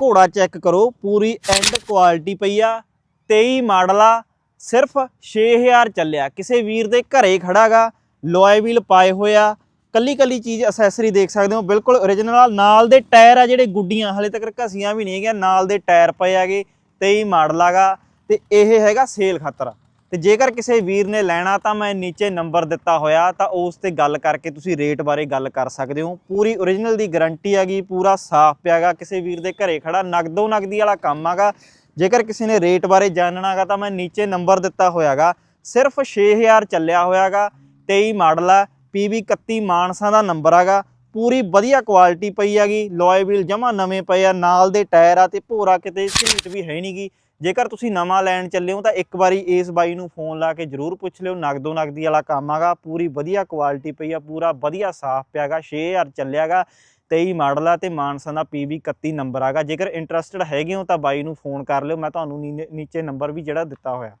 ਘੋੜਾ ਚੈੱਕ ਕਰੋ, ਪੂਰੀ and quality ਪਈ ਆ। 23 ਮਾਡਲ ਆ, ਸਿਰਫ 6000 ਚੱਲਿਆ। ਕਿਸੇ ਵੀਰ ਦੇ ਘਰੇ ਖੜਾਗਾ ਲੋਏ ਵੀਲ ਪਾਏ ਹੋਇਆ ਕੱਲੀ ਕੱਲੀ ਚੀਜ਼ ਅਸੈਸਰੀ ਦੇਖ ਸਕਦੇ ਹੋ, ਬਿਲਕੁਲ origignal ਨਾਲ ਦੇ ਟਾਇਰ ਆ ਜਿਹੜੇ ਗੁੱਡੀਆਂ, ਹਲੇ ਤੱਕ ਘਸੀਆਂ ਵੀ ਨਹੀਂ ਹੈਗੀਆਂ, ਨਾਲ ਦੇ ਟਾਇਰ ਪਏ ਆਗੇ 23 ਮਾਡਲ ਆਗਾ ਤੇ ਇਹ ਹੈਗਾ ਸੇਲ ਖਾਤਰ। ਤੇ ਜੇਕਰ ਕਿਸੇ ਵੀਰ ਨੇ ਲੈਣਾ ਤਾਂ ਮੈਂ ਨੀਚੇ ਨੰਬਰ ਦਿੱਤਾ ਹੋਇਆ ਤਾਂ ਉਸ ਤੇ ਗੱਲ ਕਰਕੇ ਤੁਸੀਂ ਰੇਟ ਬਾਰੇ ਗੱਲ ਕਰ ਸਕਦੇ ਹੋ। ਪੂਰੀ origignal ਦੀ ਗਾਰੰਟੀ ਹੈਗੀ, ਪੂਰਾ ਸਾਫ਼ ਪਿਆਗਾ ਕਿਸੇ ਵੀਰ ਦੇ ਘਰੇ ਖੜਾ, ਨਗਦੋ ਨਗਦੀ ਵਾਲਾ ਕੰਮ ਹੈਗਾ। ਜੇਕਰ ਕਿਸੇ ਨੇ ਰੇਟ ਬਾਰੇ ਜਾਣਨਾਗਾ ਤਾਂ ਮੈਂ ਨੀਚੇ ਨੰਬਰ ਦਿੱਤਾ ਹੋਇਆਗਾ ਸਿਰਫ 6000 ਚੱਲਿਆ ਹੋਇਆਗਾ 23 ਮਾਡਲ ਆ PV 31 ਮਾਨਸਾ ਦਾ ਨੰਬਰ ਹੈਗਾ। ਪੂਰੀ ਵਧੀਆ ਕੁਆਲਿਟੀ ਪਈ ਹੈਗੀ, ਲੋਏ ਵੀਲ ਜਮਾ ਨਵੇਂ ਪਏ ਆ, ਨਾਲ ਦੇ ਟਾਇਰ ਆ ਤੇ ਭੋਰਾ ਕਿਤੇ ਸੀਟ ਵੀ ਹੈ ਨਹੀਂਗੀ ਜੇਕਰ ਤੁਸੀਂ ਨਵਾਂ ਲੈਣ ਚੱਲੇ ਹੋ ਤਾਂ ਇੱਕ ਵਾਰੀ ਇਸ ਬਾਈ ਨੂੰ ਫੋਨ ਲਾ ਕੇ ਜਰੂਰ ਪੁੱਛ ਲਿਓ, ਨਗਦੋ ਨਗਦੀ ਵਾਲਾ ਕੰਮ ਆਗਾ ਪੂਰੀ ਵਧੀਆ ਕੁਆਲਿਟੀ ਪਈ ਆ, ਪੂਰਾ ਵਧੀਆ ਸਾਫ਼ ਪਿਆਗਾ 6000 ਚੱਲਿਆਗਾ 23 ਮਾਡਲ ਆ ਤੇ ਮਾਨਸਾ ਦਾ PV 31 ਨੰਬਰ ਆਗਾ ਜੇਕਰ ਇੰਟਰਸਟਡ ਹੈਗੇ ਹੋ ਤਾਂ ਬਾਈ ਨੂੰ ਫੋਨ ਕਰ ਲਿਓ, ਮੈਂ ਤੁਹਾਨੂੰ ਨੀ- ਨੀਚੇ ਨੰਬਰ ਵੀ ਜਿਹੜਾ ਦਿੱਤਾ ਹੋਇਆ।